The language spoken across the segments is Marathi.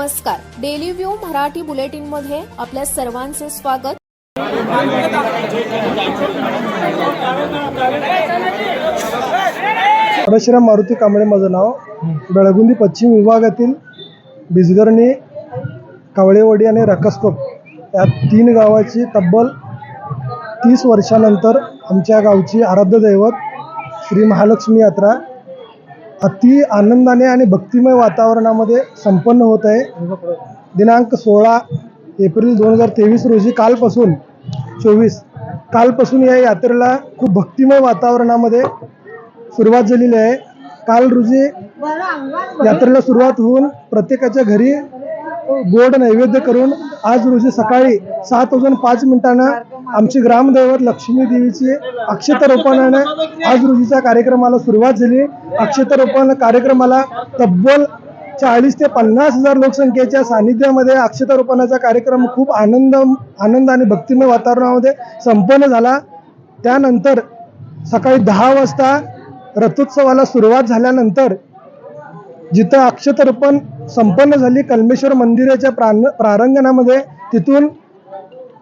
नमस्कार. डेली व्ह्यू मराठी बुलेटिनमध्ये आपल्या सर्वांचे स्वागत. परशुराम मारुती कांबळे माझं नाव. बेळगुंदी पश्चिम विभागातील बिजगर्णी कावळेवाडी आणि रकसकोप या तीन गावाची तब्बल तीस वर्षानंतर आमच्या गावची आराध्य दैवत श्री महालक्ष्मी यात्रा अति आनंदाने आणि भक्तिमय वातावरणामध्ये संपन्न होत आहे. दिनांक सोळा एप्रिल दोन हजार तेवीस रोजी कालपासून चोवीस कालपासून या यात्रेला खूप भक्तिमय वातावरणामध्ये सुरुवात झालेली आहे. काल रोजी यात्रेला सुरुवात होऊन प्रत्येकाच्या घरी गोड नैवेद्य करून आज रोजी सकाळी सात वाजून पाच मिनिटांना आमची ग्रामदैवत लक्ष्मी देवीची अक्षतरोपणाने आज रोजीच्या कार्यक्रमाला सुरुवात झाली. अक्षतरोपण कार्यक्रमाला तब्बल चाळीस ते पन्नास हजार लोकसंख्येच्या सानिध्यामध्ये अक्षतारोपणाचा कार्यक्रम खूप आनंद आनंद आणि भक्तिमय वातावरणामध्ये संपन्न झाला. त्यानंतर सकाळी दहा वाजता रथोत्सवाला सुरुवात झाल्यानंतर जिथं अक्षतर्पण संपन्न झाली कल्मेश्वर मंदिराच्या प्रांग प्रारंगणामध्ये तिथून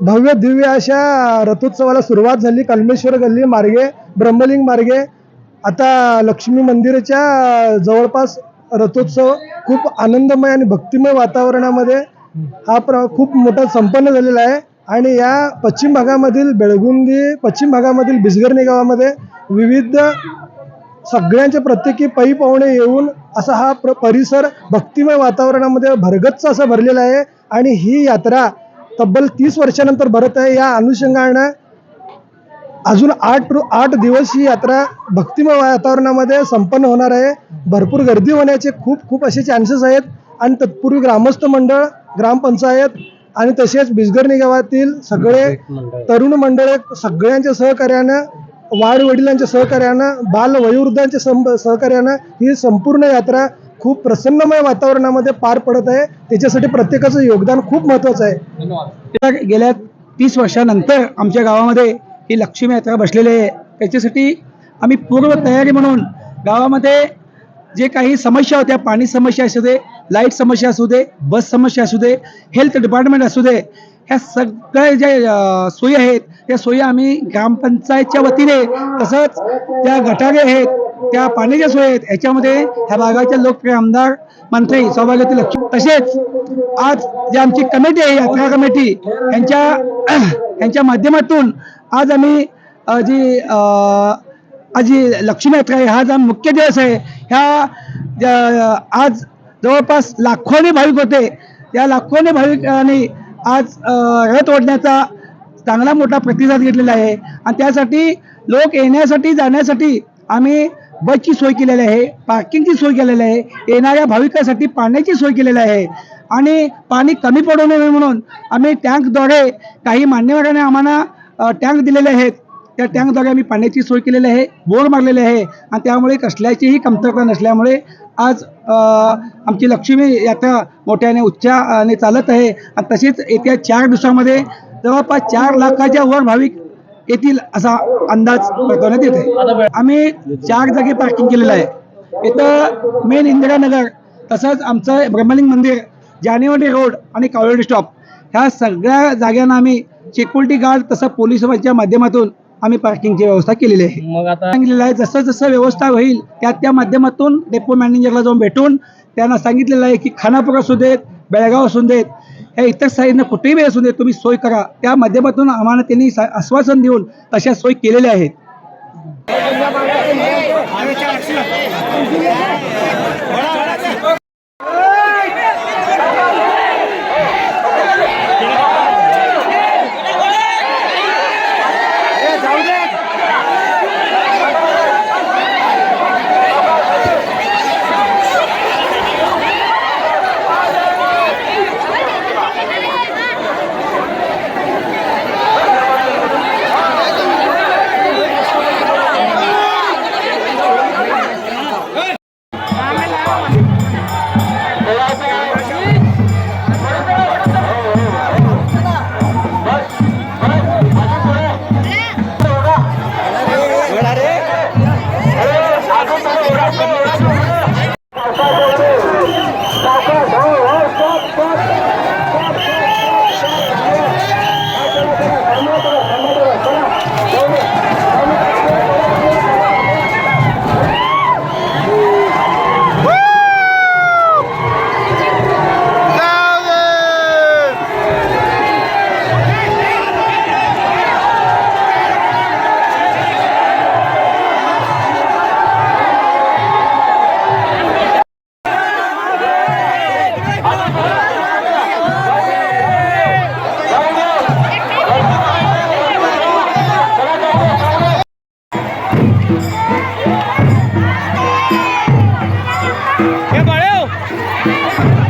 भव्य दिव्य अशा रथोत्सवाला सुरुवात झाली. कल्मेश्वर गल्ली मार्गे ब्रह्मलिंग मार्गे. आता लक्ष्मी मंदिराच्या जवळपास रथोत्सव खूप आनंदमय आणि भक्तिमय वातावरणामध्ये हा प्र खूप मोठा संपन्न झालेला आहे. आणि या पश्चिम भागामधील बेळगुंदी पश्चिम भागामधील बिजगर्णी गावामध्ये विविध सगळ्यांचे प्रत्येकी पै पाहुणे येऊन असा हा प्र परिसर भक्तिमय वातावरणामध्ये भरगच्च असं भरलेला आहे. आणि ही यात्रा तब्बल तीस वर्षानंतर भरत आहे. या अनुषंगानं अजून आठ आठ दिवस ही यात्रा भक्तिमय वातावरणामध्ये संपन्न होणार आहे. भरपूर गर्दी होण्याचे खूप खूप असे चान्सेस आहेत. आणि तत्पूर्वी ग्रामस्थ मंडळ ग्रामपंचायत आणि तसेच बिजगर्णी गावातील सगळे तरुण मंडळ सगळ्यांच्या सहकार्यानं वाढ वडिलांच्या सहकार्यानं बाल वयोवृद्धांच्या सं सहकार्यानं ही संपूर्ण यात्रा खूप प्रसन्नमय वातावरणामध्ये पार पडत आहे. त्याच्यासाठी प्रत्येकाचं योगदान खूप महत्वाचं आहे. गेल्या तीस वर्षानंतर आमच्या गावामध्ये ही लक्ष्मी यात्रा बसलेली आहे. त्याच्यासाठी आम्ही पूर्व तयारी म्हणून गावामध्ये जे काही समस्या होत्या पाणी समस्या असू दे लाइट समस्या असू दे बस समस्या असू दे हेल्थ डिपार्टमेंट असू दे ह्या सगळ्या ज्या सोयी आहेत या सोयी आम्ही ग्रामपंचायतच्या वतीने तसंच त्या गटारे आहेत त्या पाण्याच्या सोयी आहेत याच्यामध्ये ह्या भागाचे लोकप्रिय आमदार मंत्री सौभाग्यवती लक्ष्मी. तसेच आज जी आमची कमिटी आहे यात्रा कमिटी यांच्या यांच्या माध्यमातून आज आम्ही जी आज जी लक्ष्मी यात्रा आहे हा जो मुख्य दिवस आहे. ह्या आज जवळपास लाखोने भाविक होते. या लाखोने भाविकांनी आज रथ ओढण्याचा चांगला मोठा प्रतिसाद घेतलेला आहे. आणि त्यासाठी लोक येण्यासाठी जाण्यासाठी आम्ही बसची सोय केलेली आहे पार्किंगची सोय केलेली आहे येणाऱ्या भाविकासाठी पाण्याची सोय केलेली आहे. आणि पाणी कमी पडू नये म्हणून आम्ही टँकद्वारे काही मान्यवरांनी आम्हाला टँक दिलेले आहेत. त्या टँकद्वारे आम्ही पाण्याची सोय केलेली आहे बोर मारलेले आहे. आणि त्यामुळे कसल्याचीही कमतरता नसल्यामुळे आज आमची लक्ष्मी यात्रा मोठ्याने उच्चाने चालत आहे. आणि तशीच येत्या चार दिवसामध्ये जवळपास चार लाखाच्या वर भाविक येतील असा अंदाज वर्तवण्यात येत आहे आम्ही चार जागी पार्किंग केलेलं आहे. इथं मेन इंदिरानगर तसंच आमचं ब्रह्मलिंग मंदिर जानेवाडी रोड आणि कावळेडी स्टॉप ह्या सगळ्या जागांना आम्ही सिक्युरिटी गार्ड तसं पोलिसांच्या माध्यमातून आम्ही पार्किंगची व्यवस्था केलेली आहे. मग आता सांगितलेलं आहे जसं जसं व्यवस्था होईल त्या त्या माध्यमातून डेपो मॅनेजरला जाऊन भेटून त्यांना सांगितलेलं आहे की खानापूर असू देत बेळगाव असू देत या इतर साईडनं कुठेही वेळ असू दे तुम्ही सोय करा. त्या माध्यमातून आम्हाला त्यांनी सा- आश्वासन देऊन तशा सोय केलेल्या आहेत.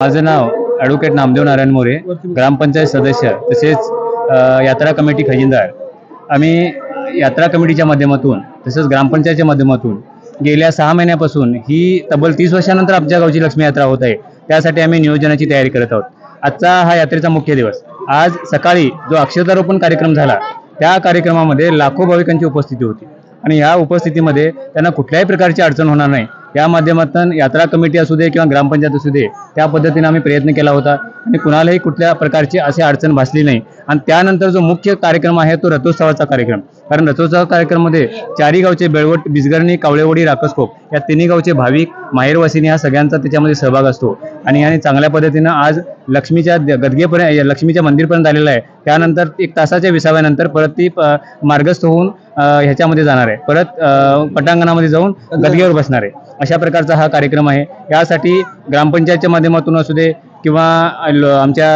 माझं नाव ॲडव्होकेट नामदेव नारायण मोरे ग्रामपंचायत सदस्य तसेच यात्रा कमिटी खजिनदार. आम्ही यात्रा कमिटीच्या माध्यमातून तसंच ग्रामपंचायतच्या माध्यमातून गेल्या सहा महिन्यापासून ही तब्बल तीस वर्षानंतर आमच्या गावची लक्ष्मी यात्रा होत आहे. त्यासाठी आम्ही नियोजनाची तयारी करत आहोत. आजचा हा यात्रेचा मुख्य दिवस. आज सकाळी जो अक्षतारोपण कार्यक्रम झाला त्या कार्यक्रमामध्ये लाखो भाविकांची उपस्थिती होती. आणि या उपस्थितीमध्ये त्यांना कुठल्याही प्रकारची अडचण होणार नाही. या माध्यमातून यात्रा कमिटी असू दे किंवा ग्रामपंचायत असू दे त्या पद्धतीने आम्ही प्रयत्न केला होता आणि कुणालाही कुठल्या प्रकारची अशी अडचण भासली नाही. आणि त्यानंतर जो मुख्य कार्यक्रम आहे तो रथोत्सवाचा कार्यक्रम. कारण रथोत्सव कार्यक्रमामध्ये चारी गावचे बेळवट बिजगरणी कावळेवडी राकसकोप या तिन्ही गावचे भाविक माहेरवासिनी हा सगळ्यांचा त्याच्यामध्ये सहभाग असतो. आणि याने चांगल्या पद्धतीनं आज लक्ष्मीच्या द- गदगेपर्यंत लक्ष्मीच्या मंदिरपर्यंत आलेला आहे. त्यानंतर एक तासाच्या विसाव्यानंतर परत ती प- मार्गस्थ होऊन ह्याच्यामध्ये जाणार आहे. परत पटांगणामध्ये जाऊन गदगेवर बसणार आहे. अशा प्रकारचा हा कार्यक्रम आहे. यासाठी ग्रामपंचायतच्या माध्यमातून असू दे किंवा आमच्या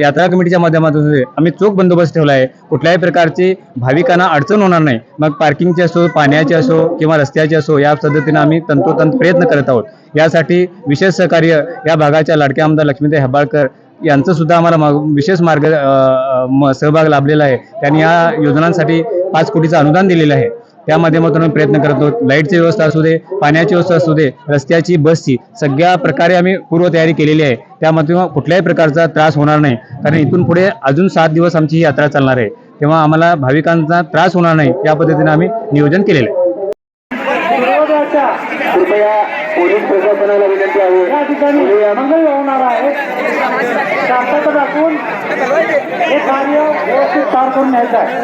यात्रा कमिटीच्या माध्यमातून असू दे आम्ही चोख बंदोबस्त ठेवला आहे. कुठल्याही प्रकारची भाविकांना अडचण होणार नाही. मग पार्किंगची असो पाण्याची असो किंवा रस्त्याची असो या पद्धतीने आम्ही तंतोतंत प्रयत्न करत आहोत. यासाठी विशेष सहकार्य या भागाच्या लाडक्या आमदार लक्ष्मीताई हबाळकर यांचं सुद्धा आम्हाला विशेष मार्ग म- सहभाग लाभलेला आहे. त्यांनी या योजनांसाठी पाच कोटीचं अनुदान दिलेलं आहे. त्या माध्यमातून आम्ही प्रयत्न करत आहोत. लाईटची व्यवस्था असू दे पाण्याची व्यवस्था असू दे रस्त्याची बसची सगळ्या प्रकारे आम्ही पूर्वतयारी केलेली आहे. त्यामध्ये कुठल्याही प्रकारचा त्रास होणार नाही. कारण इथून पुढे अजून सात दिवस आमची ही यात्रा चालणार आहे. तेव्हा आम्हाला भाविकांचा त्रास होणार नाही. या पद्धतीने आम्ही नियोजन केलेलं आहे. कृपया पोलीस प्रशासनाला विनंती आहे. या ठिकाणी मंगळ होणार आहे. शासक राखून हे कार्य व्यवस्थित पार करून घ्यायचं आहे.